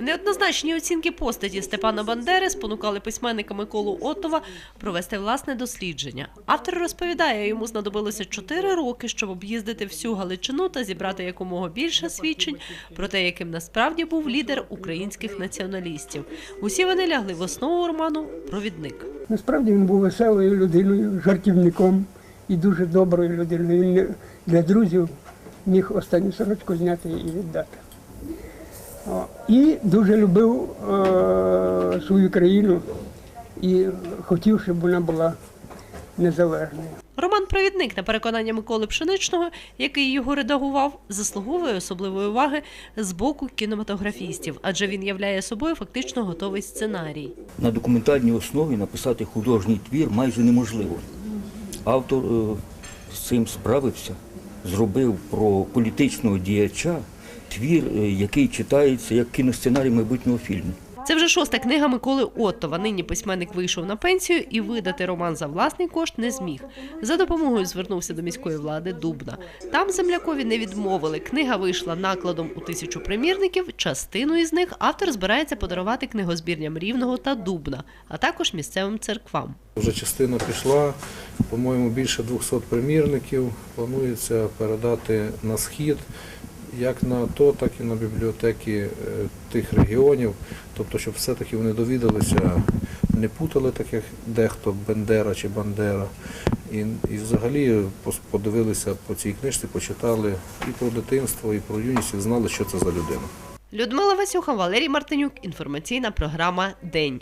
Неоднозначні оцінки постаті Степана Бандери спонукали письменника Миколу Отова провести власне дослідження. Автор розповідає, йому знадобилося чотири роки, щоб об'їздити всю Галичину та зібрати якомога більше свідчень про те, яким насправді був лідер українських націоналістів. Усі вони лягли в основу роману Провідник. Насправді він був веселою людиною, жартівником і дуже доброю людиною. Він для друзів міг останню сорочку зняти і віддати. О, І дуже любив е, свою країну і хотів, щоб вона була незалежною. Роман Провідник, на переконання Миколи Пшеничного, який його редагував, заслуговує особливої уваги з боку кінематографістів, адже він являє собою фактично готовий сценарій. На документальній основі написати художній твір майже неможливо. Автор е, з цим справився, зробив про політичного діяча твір, е, який читається як кіносценарій майбутнього фільму. Це вже шоста книга Миколи Оттова. Нині письменник вийшов на пенсію і видати роман за власний кошт не зміг. За допомогою звернувся до міської влади Дубна. Там землякові не відмовили. Книга вийшла накладом у тисячу примірників. Частину із них автор збирається подарувати книгозбірням Рівного та Дубна, а також місцевим церквам. Вже частина пішла, по-моєму, більше 200 примірників. Планується передати на схід, як на АТО, так і на бібліотеки е, тих регіонів. Тобто, щоб все-таки вони довідалися, не путали так, як дехто Бендера чи Бандера. І, і взагалі подивилися по цій книжці, почитали і про дитинство, і про юність, і знали, що це за людина. Людмила Васюха, Валерій Мартинюк. Інформаційна програма День.